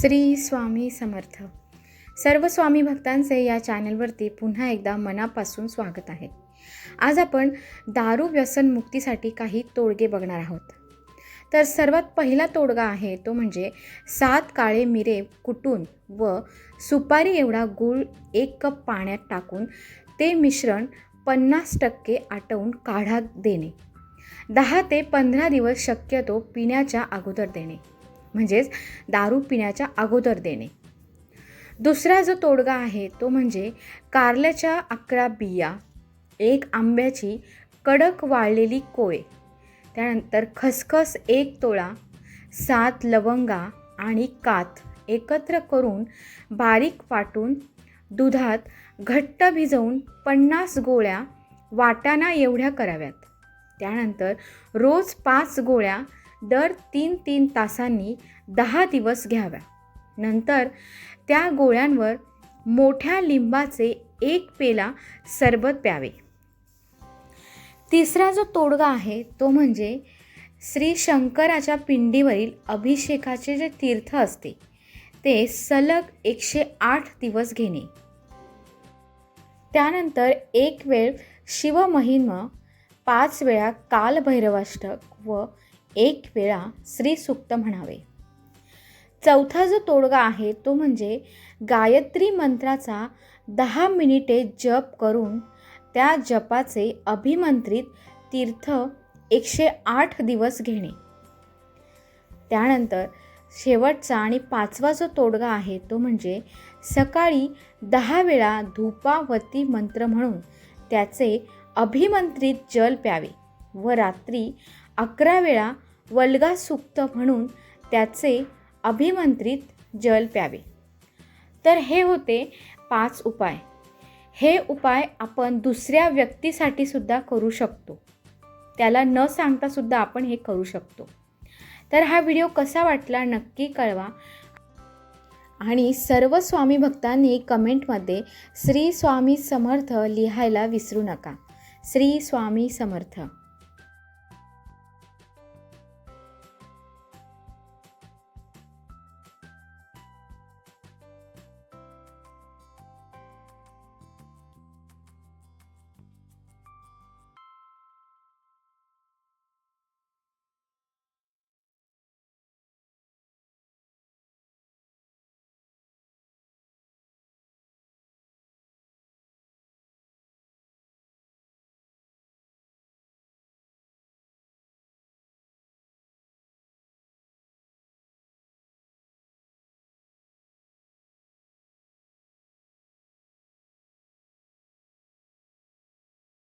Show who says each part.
Speaker 1: श्री स्वामी समर्थ. सर्व स्वामी भक्तांचे या चॅनलवरती पुन्हा एकदा मनापासून स्वागत आहे. आज आपण दारू व्यसन मुक्तीसाठी काही तोडगे बघणार आहोत. तर सर्वात पहिला तोडगा आहे तो म्हणजे सात काळे मिरे कुटून व सुपारी एवढा गूळ एक कप पाण्यात टाकून ते मिश्रण पन्नास टक्के आटवून काढा देणे. दहा ते पंधरा दिवस शक्यतो पिण्याच्या अगोदर देणे. म्हणजेच दारू पिण्याच्या अगोदर देणे. दुसरा जो तोडगा आहे तो म्हणजे कारल्याच्या अकरा बिया एक आंब्याची कडक वाळलेली कोय त्यानंतर खसखस एक तोळा सात लवंगा आणि कात एकत्र करून बारीक वाटून दुधात घट्ट भिजवून पन्नास गोळ्या वाटाणा एवढ्या कराव्यात. त्यानंतर रोज पाच गोळ्या दर तीन तीन तासांनी दहा दिवस घ्याव्या नंतर त्या गोळ्यांवर मोठ्या लिंबाचे एक पेला सरबत प्यावे. तिसरा जो तोडगा आहे तो म्हणजे श्री शंकराच्या पिंडीवरील अभिषेकाचे जे तीर्थ असते ते सलग एकशे आठ दिवस घेणे. त्यानंतर एक वेळ शिवमहिमा पाच वेळा कालभैरवाष्टक व एक वेळा श्रीसुक्त म्हणावे. चौथा जो तोडगा आहे तो म्हणजे गायत्री मंत्राचा दहा मिनिटे जप करून त्या जपाचे अभिमंत्रित तीर्थ एकशे आठ दिवस घेणे. त्यानंतर शेवटचा आणि पाचवा जो तोडगा आहे तो म्हणजे सकाळी दहा वेळा धूपावती मंत्र म्हणून त्याचे अभिमंत्रित जल प्यावे व रात्री अकरा वेळा वल्गा सुक्त म्हणून त्याचे अभिमंत्रित जल प्यावे. तर हे होते पाच उपाय. हे उपाय आपण दुसऱ्या व्यक्तीसाठी सुद्धा करू शकतो. त्याला न सांगता सुद्धा आपण हे करू शकतो. तर हा व्हिडिओ कसा वाटला नक्की कळवा. आणि सर्व स्वामी भक्तांनी कमेंटमध्ये श्री स्वामी समर्थ लिहायला विसरू नका. श्री स्वामी समर्थ.